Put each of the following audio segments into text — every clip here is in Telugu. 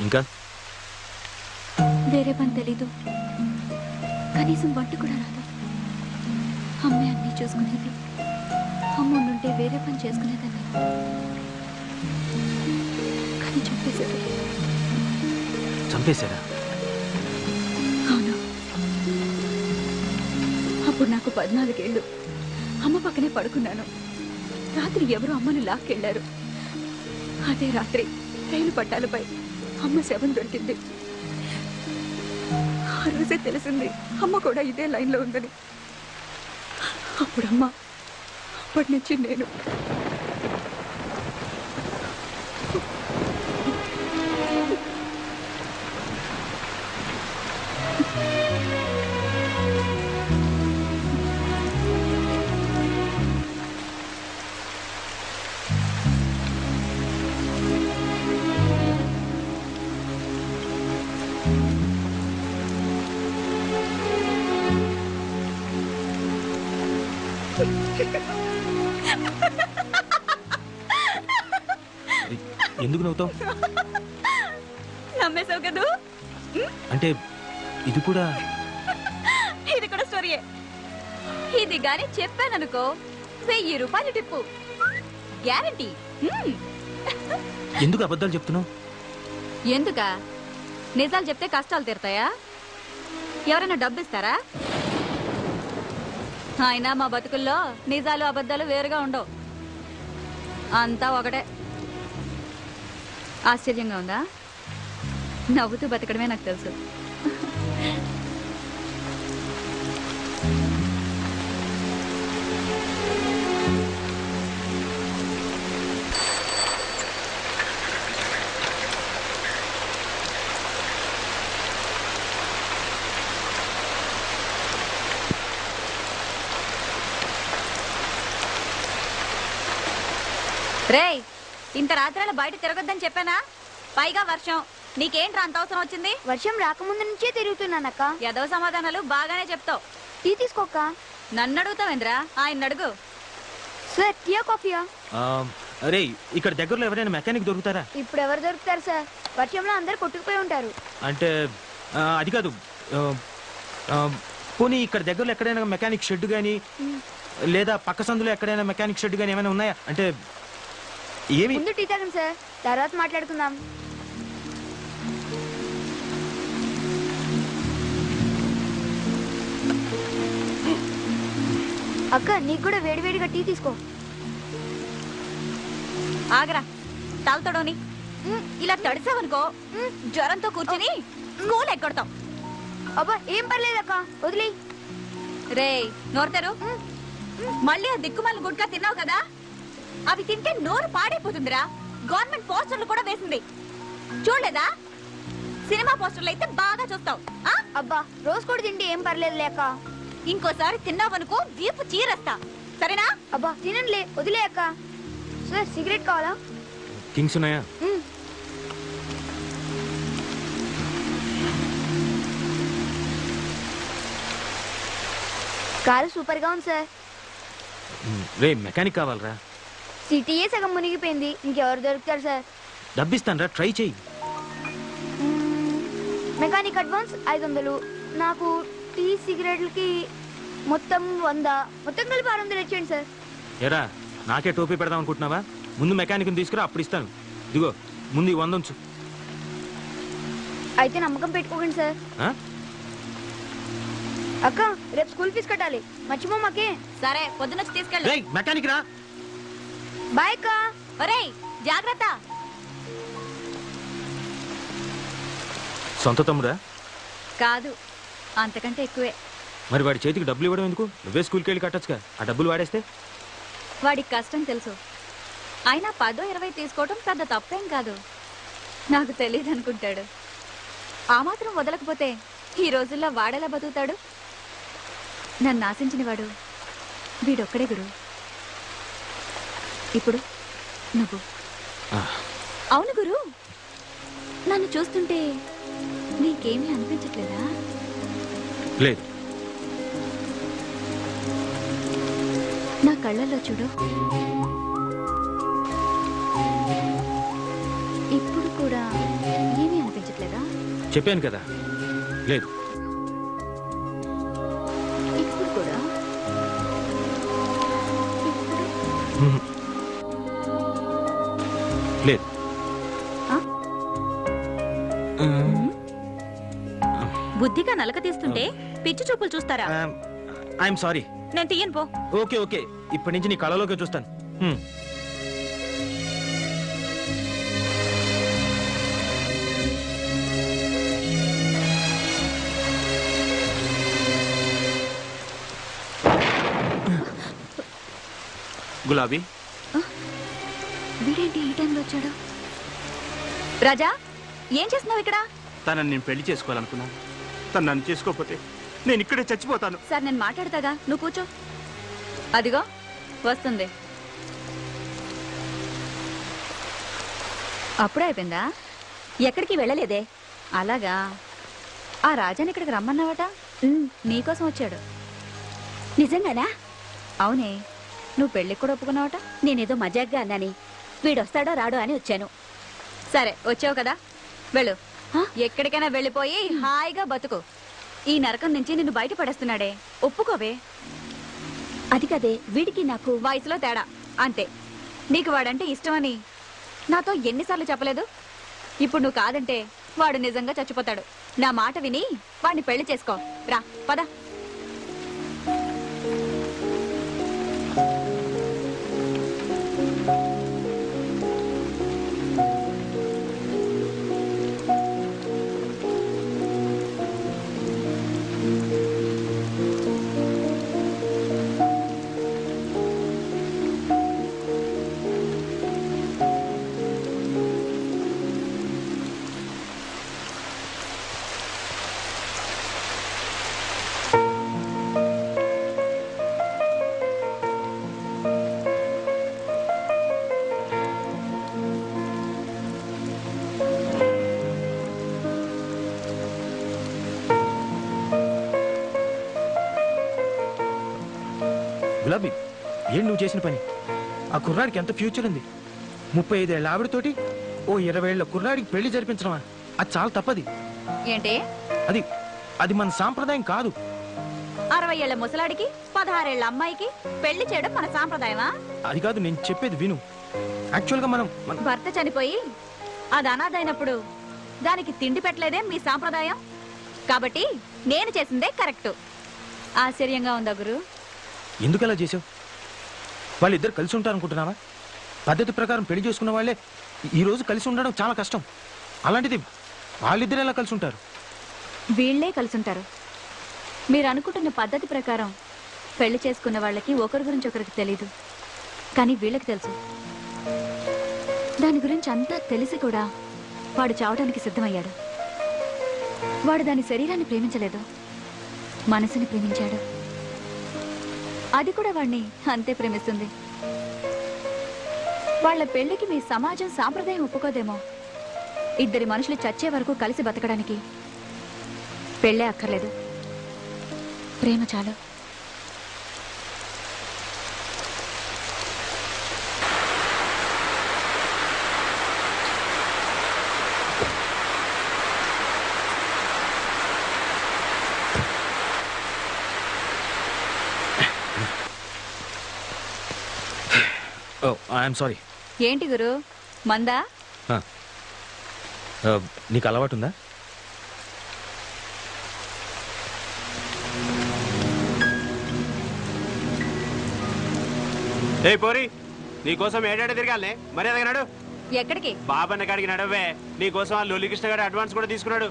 ఇంకా? వేరే పని తెలీదు. కనీసం వంట కూడా రాదు. అమ్మే అన్నీ చూసుకునేది. అమ్మ ఉండుంటే వేరే పని చేసుకునేదాన్ని. కానీ చెప్పేశారు చంపేశారా? అవును. అప్పుడు నాకు పద్నాలుగేళ్ళు. అమ్మ పక్కనే పడుకున్నాను. రాత్రి ఎవరు అమ్మను లాక్కెళ్ళారు అదే రాత్రి రైలు పట్టాలపై అమ్మ శవం దొరికింది. ఆ రోజే తెలిసింది అమ్మ కూడా ఇదే లైన్లో ఉందని. అప్పుడమ్మ అప్పటి నుంచి నేను ఎందుకు నవ్వుతావు? నమ్మేశావు కదూ? అంటే ఇది కూడా ఇది కూడా స్టోరీయే. ఇది గాని చెప్పాననుకో వెయ్యి రూపాయలు టిప్పు. గ్యారంటీ. ఎందుకు అబద్ధాలు చెప్తున్నావు? ఎందుక? నిజాలు చెప్తే కష్టాలు తీరుతాయా? ఎవరైనా డబ్బు ఇస్తారా అయినా మా బతుకుల్లో నిజాలు అబద్ధాలు వేరుగా ఉండవు. అంతా ఒకటే. ఆశ్చర్యంగా ఉందా? నవ్వుతూ బతకడమే నాకు తెలుసు. రేయ్ ఇంత రాత్రాల బయట తిరగొద్దని చెప్పానా? పైగా వర్షం. నీకేంట్రా అంత అవసరం వచ్చింది? వర్షం రాకముందు నుంచే తిరుగుతున్నానక్క. ఎదవ సమాధానాలు బాగానే చెప్తావు. టీ తీసుకోక్క? నన్ను అడుగుతావేంద్రా? ఆయన అడుగు. సార్ టీయా కాఫీయా? అరే ఇక్కడ దగ్గరలో ఎవరైనా మెకానిక్ దొరుకుతారా? ఇప్పుడు ఎవరు దొరుకుతారు సార్? వర్షంలో అందరు కొట్టుకుపోయి ఉంటారు. అంటే అది కాదు. పోనీ ఇక్కడ దగ్గరలో ఎక్కడైనా మెకానిక్ షెడ్ కానీ లేదా పక్క సందులో ఎక్కడైనా మెకానిక్ షెడ్ కానీ ఏమైనా ఉన్నాయా? అంటే ఏమి? ముందు టీ తాగండి సార్. తర్వాత మాట్లాడుకుందాం. అక్క నీకు కూడా వేడివేడిగా టీ తీసుకో. ఆగరా. తాగుతాడోని? ఇలా తడిసావనుకో జ్వరంతో కూర్చుని స్కూల్ ఎక్కడతాం అబ్బా ఏం పర్లేదక్క వదిలే రేయ్ నోరుతారు. మళ్ళీ ఆ దిక్కుమాల గుడ్కా తిన్నావు కదా? అవి తింటే నోరు పాడైపోతుందిరా. గవర్నమెంట్ పోస్టర్లు కూడా వేసింది. చూడలేదా? సినిమా పోస్టర్లు అయితే బాగా చూస్తావు. ఆ? అబ్బా రోజు కూడా తింటే ఏం పర్లేదు లేక. ఇంకోసారి తిన్నావనుకో వీపు చీరేస్తా. సరేనా? అబ్బా తినండిలే వదిలే అక్క. సార్ సిగరెట్ కావాలా? థింగ్స్ ఉన్నాయా. కారు సూపర్గా ఉంది సార్. రే మెకానిక్ కావాలరా. సిటీయే సగం మునిగిపోయింది. ఇంకెవరు దొరుకుతారు సార్? డబ్బిస్తాను రా ట్రై చేయి. మెకానిక్ అడ్వాన్స్ ఐదు వందలు. నాకు టీ సిగరెట్లకి మొత్తం వంద. మొత్తం కలిపి ఆరు వందలు ఇచ్చేయండి సార్. ఎరా నాకే టోపీ పెడదాం అనుకుంటున్నావా? ముందు మెకానిక్ని తీసుకురా అప్పుడు ఇస్తాను. ఇదిగో ముందు ఈ వంద ఉంచు. అయితే నమ్మకం పెట్టుకోకండి సార్. ఆ? అక్క రేపు స్కూల్ ఫీజు కట్టాలి. మర్చిపోమాకే. సరే పొద్దునొచ్చి తీసుకెళ్ళు. రేయ్ మెకానిక్ రా బాయ్ అక్క ఒరేయ్ జాగ్రత్త. సొంత తమ్ముడా? కాదు అంతకంటే ఎక్కువే. మరి వాడి చేతికి డబ్బులు ఇవ్వడం ఎందుకు? నువ్వే స్కూల్కి వెళ్ళి కట్టొచ్చుగా. ఆ డబ్బులు వాడేస్తే? వాడికి కష్టం తెలుసు. అయినా పదో ఇరవై తీసుకోవడం పెద్ద తప్పేం కాదు. నాకు తెలియదు అనుకుంటాడు. ఆ మాత్రం వదలకపోతే ఈ రోజుల్లో వాడేలా బతుకుతాడు? నన్ను ఆశించిన వాడు వీడొక్కడే గురు ఇప్పుడు నువ్వు. అవును గురు. నన్ను చూస్తుంటే నీకేమీ అనిపించట్లేదా? లేదు. నా కళ్ళల్లో చూడు. ఇప్పుడు కూడా ఏమీ అనిపించట్లేదా? చెప్పాను కదా. లేదు. లేదు. బుద్ధిగా నలక తీస్తుంటే పిచ్చి చూపులు చూస్తారా? I'm sorry. నేను తీయను పో. Okay okay. ఇప్పటి నుంచి నీ కళలోకి చూస్తాను. గులాబీ. వీడేంటి ఈ టైంలో వచ్చాడు? రాజా ఏం చేస్తున్నావు ఇక్కడ? తనని నేను పెళ్ళి చేసుకోవాలనుకున్నాను. తను నన్ను చేసుకోకపోతే నేను ఇక్కడే చచ్చిపోతాను. సార్ నేను మాట్లాడతాగా? నువ్వు కూర్చో. అదిగో వస్తుంది. అప్పుడే అయిపోయిందా? ఎక్కడికి వెళ్ళలేదే? అలాగా? ఆ రాజాని ఇక్కడికి రమ్మన్నావట? నీకోసం వచ్చాడు. నిజంగానా? అవునే. నువ్వు పెళ్ళికి కూడా ఒప్పుకున్నావట? నేనేదో మజాగ్గా అన్నాని. వీడొస్తాడో రాడో అని వచ్చాను. సరే వచ్చావు కదా. వెళ్ళు? ఎక్కడికైనా వెళ్ళిపోయి హాయిగా బతుకు. ఈ నరకం నుంచి నిన్ను బయట పడేస్తున్నాడే ఒప్పుకోవే. అది కదే వీడికి నాకు వయసులో తేడా. అంతే. నీకు వాడంటే ఇష్టమని. నాతో ఎన్నిసార్లు చెప్పలేదు? ఇప్పుడు నువ్వు కాదంటే వాడు నిజంగా చచ్చిపోతాడు. నా మాట విని వాడిని పెళ్ళి చేసుకో. రా పద. గులాబీ ఏం నువ్వు చేసిన పని? ఆ కుర్రాడికి ఎంత ఫ్యూచర్ ఉంది? ముప్పై ఐదేళ్ళ ఆవిడతోటి ఓ ఇరవై ఏళ్ళ కుర్రాడికి పెళ్ళి జరిపించడమా? అది చాలా తప్పది. ఏంటి? అది అది మన సాంప్రదాయం కాదు. అరవై ఏళ్ళ ముసలాడికి పదహారేళ్ళ అమ్మాయికి పెళ్ళి చేయడం మన సాంప్రదాయమా? అది కాదు నేను చెప్పేది విను. యాక్చువల్గా మనం మన- భర్త చనిపోయి అది అనాథైనప్పుడు దానికి తిండి పెట్టలేదే మీ సాంప్రదాయం? కాబట్టి నేను చేసిందే కరెక్ట్. ఆశ్చర్యంగా ఉందా గురు? ఎందుకు అలా చేసావు వాళ్ళిద్దరు కలిసి ఉంటారు అనుకుంటున్నావా పద్ధతి ప్రకారం పెళ్ళి చేసుకున్న వాళ్ళే ఈరోజు కలిసి ఉండడం చాలా కష్టం. అలాంటిది వాళ్ళిద్దరు ఎలా కలిసి ఉంటారు? వీళ్ళే కలిసి ఉంటారు. మీరు అనుకుంటున్న పద్ధతి ప్రకారం పెళ్ళి చేసుకున్న వాళ్ళకి ఒకరి గురించి ఒకరికి తెలీదు. కానీ వీళ్ళకి తెలుసు. దాని గురించి అంతా తెలిసి కూడా వాడు చావడానికి సిద్ధమయ్యాడు. వాడు దాని శరీరాన్ని ప్రేమించలేదు. మనసుని ప్రేమించాడు. అది కూడా వాణ్ణి అంతే ప్రేమిస్తుంది. వాళ్ళ పెళ్ళికి మీ సమాజం సాంప్రదాయం ఒప్పుకోదేమో. ఇద్దరి మనుషులు చచ్చే వరకు కలిసి బతకడానికి. పెళ్ళే అక్కర్లేదు. ప్రేమ చాలు. ఓ ఐఎమ్ సారీ ఏంటి గురు? మందా? నీకు అలవాటు ఉందా ఏ పోరి నీకోసం ఏడాడు తిరగాలనే మర్యాదగా నడు. ఎక్కడికి? బాబన్న కాడికి నడవే. నీకోసం ఆ లొల్లికృష్ణ గారు అడ్వాన్స్ కూడా తీసుకున్నాడు.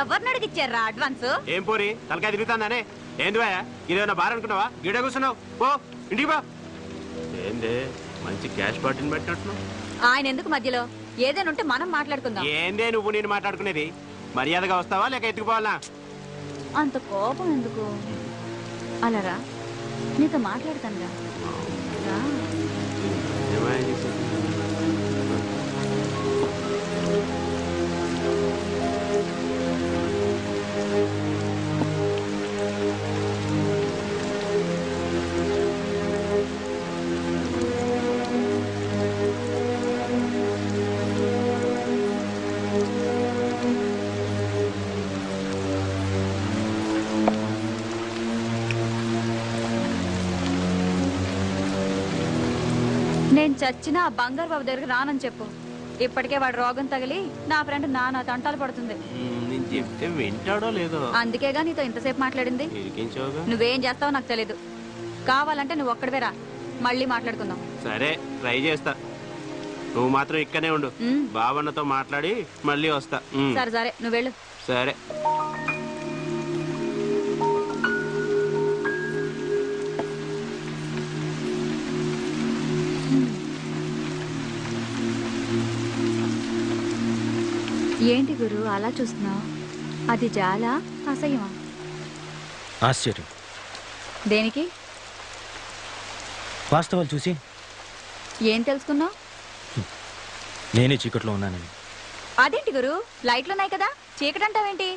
ఎవరిని అడిగిచ్చారా అడ్వాన్స్? ఏం పోరి? తలకాయ తిరుగుతుందానే? ఏంది భయ ఇదేమన్నా బార్ అనుకున్నావా? గిడ కూర్చున్నావు. పో ఇంటికి పో. ఏందే? మంచి క్యాష్ పార్టీని పెట్టినట్టు ఆయన ఎందుకు మధ్యలో? ఏదైనా ఉంటే మనం మాట్లాడుకుందాం. ఏందే నువ్వు నేను మాట్లాడుకునేది? మర్యాదగా వస్తావా లేక ఎత్తుకుపోవాలా? అంత కోపం ఎందుకు? అలారా నీతో మాట్లాడతాను Thank you. నేను చచ్చినా ఆ బంగారు బాబు దగ్గరికి రానని చెప్పు. ఇప్పటికే వాడు రోగం తగిలి నా ఫ్రెండ్ నానా తంటాలు పడుతుంది. మ్మ్, నేను చెప్తే వింటాడో లేదో? అందుకేగా నీతో ఇంతసేపు మాట్లాడింది. నువ్వేం చేస్తావో నాకు తెలీదు. కావాలంటే నువ్వు ఒక్కడివే రా. మళ్ళీ మాట్లాడుకుందాం. సరే ట్రై చేస్తా. నువ్వు మాత్రం ఇక్కనే ఉండు. ఉమ్, బావన్నతో మాట్లాడి మళ్ళీ వస్తా. సరే సరే. నువ్వు వెళ్ళు. సరే. ఏంటి గురు? అలా చూస్తున్నావు? అది జాలా? అసహ్యమా? ఆశ్చర్యం. దేనికి? వాస్తవాలు చూసి. ఏం తెలుసుకున్నావు? నేనే చీకట్లో ఉన్నానని. అదేంటి గురు? లైట్లు ఉన్నాయి కదా? చీకటి అంటావేంటి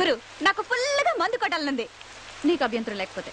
గురు నాకు ఫుల్గా మందు కొట్టాలనుంది. నీకు అభ్యంతరం లేకపోతే.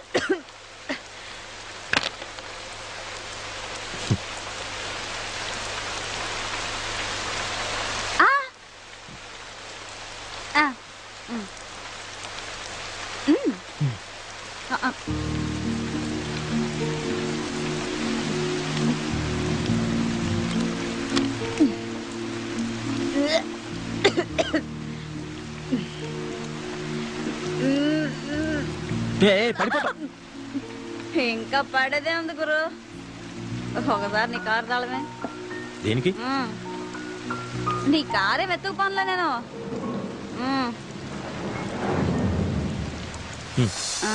ఇంకా పడేదే ఉంది గురు ఒకసారి నీ కారు తాళమే దేనికి. నీ కారే వెతుకు పనులే నేను. ఆ.